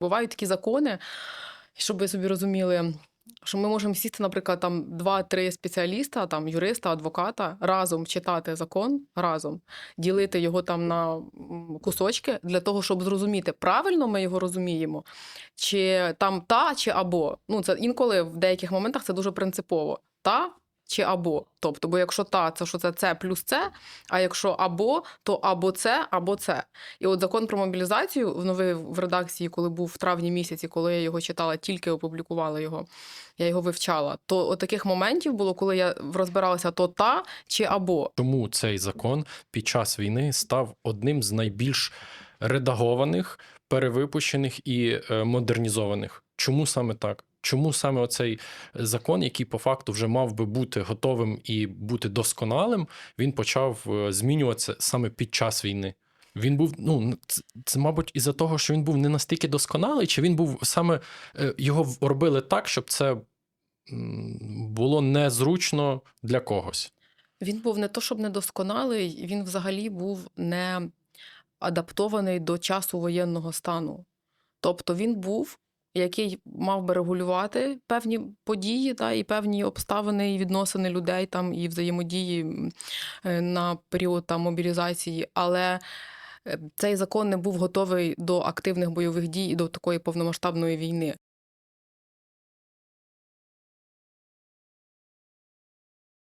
Бувають такі закони, щоб ви собі розуміли, що ми можемо сісти, наприклад, там два-три спеціаліста, там юриста, адвоката, разом читати закон, разом ділити його там на кусочки для того, щоб зрозуміти, правильно ми його розуміємо, чи там та, чи або. Ну, це інколи в деяких моментах це дуже принципово. Та чи або. Тобто, бо якщо та, це що це це плюс це, а якщо або, то або це, або це. І от закон про мобілізацію в новий в редакції, коли був в травні місяці, коли я його читала, тільки опублікувала його, я його вивчала. То от таких моментів було, коли я розбиралася то та чи або. Чому цей закон під час війни став одним з найбільш редагованих, перевипущених і е, модернізованих? Чому саме так? Чому саме оцей закон, який по факту вже мав би бути готовим і бути досконалим, він почав е, змінюватися саме під час війни? Він був, ну це, мабуть, із-за того, що він був не настільки досконалий, чи він був саме е, його робили так, щоб це було незручно для когось. Він був не то, щоб недосконалий, він взагалі був не адаптований до часу воєнного стану. Тобто він був, який мав би регулювати певні події та, і певні обставини і відносини людей там, і взаємодії е, на період там, мобілізації. Але е, цей закон не був готовий до активних бойових дій і до такої повномасштабної війни.